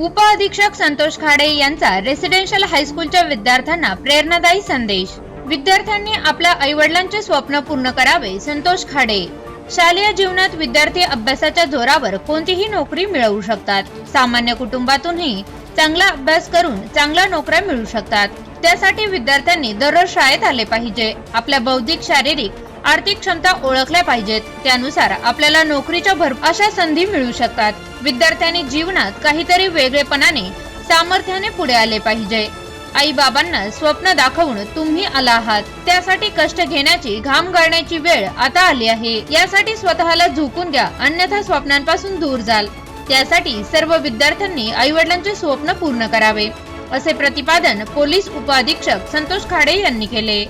उपअधीक्षक संतोष खाडे यांचा रेसिडेन्शियल हायस्कूलच्या विद्यार्थ्यांना प्रेरणादायी संदेश. विद्यार्थ्यांनी आपल्या आईवडिलांचे स्वप्न पूर्ण करावे संतोष खाडे. शालेय जीवनात विद्यार्थी अभ्यासाच्या जोरावर कोणतीही नोकरी मिळवू शकतात. सामान्य कुटुंबातूनही चांगला अभ्यास करून चांगल्या नोकऱ्या मिळू शकतात. त्यासाठी विद्यार्थ्यांनी दररोज शाळेत आले पाहिजे. आपल्या बौद्धिक शारीरिक आर्थिक क्षमता ओळखल्या पाहिजेत. त्यानुसार आपल्याला नोकरीच्या भर अशा संधी मिळू शकतात. विद्यार्थ्यांनी जीवनात काहीतरी वेगळेपणाने सामर्थ्याने पुढे आले पाहिजे. आई बाबांना स्वप्न दाखवून तुम्ही आला आहात. त्यासाठी कष्ट घेण्याची घाम गाळण्याची वेळ आता आली आहे. यासाठी स्वतःला झोकून द्या अन्यथा स्वप्नांपासून दूर जाल. त्यासाठी सर्व विद्यार्थ्यांनी आई वडिलांचे स्वप्न पूर्ण करावे. असे प्रतिपादन पोलीस उपअधीक्षक संतोष खाडे यांनी केले.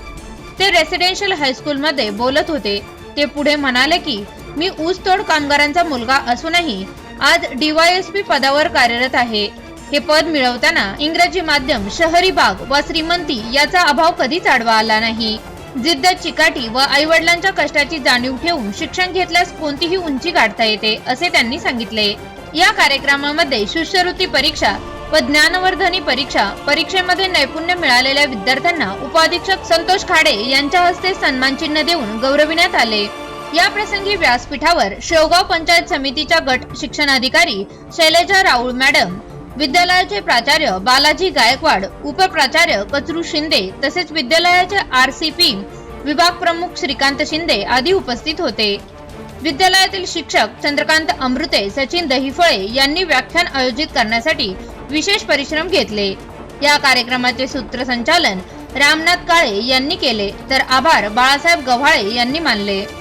ते रेसिडेन्शियल हायस्कूलमध्ये बोलत होते. ते पुढे म्हणाले की मी ऊसतोड कामगारांचा मुलगा असूनही आज डीवायएसपी पदावर कार्यरत आहे. हे पद मिळवताना इंग्रजी माध्यम शहरी भाग व श्रीमंती याचा अभाव कधीच आडवा आला नाही. जिद्द चिकाटी व आई वडिलांच्या कष्टाची जाणीव ठेवून शिक्षण घेतल्यास कोणतीही उंची गाठता येते असे त्यांनी सांगितले. या कार्यक्रमामध्ये शिष्यवृत्ती परीक्षा व ज्ञानवर्धनी परीक्षा परीक्षेमध्ये नैपुण्य मिळालेल्या विद्यार्थ्यांना उपाधीक्षक संतोष खाडे यांच्या हस्ते सन्मान चिन्ह देऊन गौरविण्यात आले. या प्रसंगी व्यासपीठावर शेवगाव पंचायत समितीच्या गट शिक्षणाधिकारी शैलजा राऊळ मॅडम विद्यालयाचे प्राचार्य बालाजी गायकवाड उपप्राचार्य कचरू शिंदे तसेच विद्यालयाचे आर सी पी विभाग प्रमुख श्रीकांत शिंदे आदी उपस्थित होते. विद्यालयातील शिक्षक चंद्रकांत अमृते सचिन दहिफळे यांनी व्याख्यान आयोजित करण्यासाठी विशेष परिश्रम घेतले. या कार्यक्रमाचे सूत्रसंचालन रामनाथ काळे यांनी केले. तर आभार बाळासाहेब गव्हाळे यांनी मानले.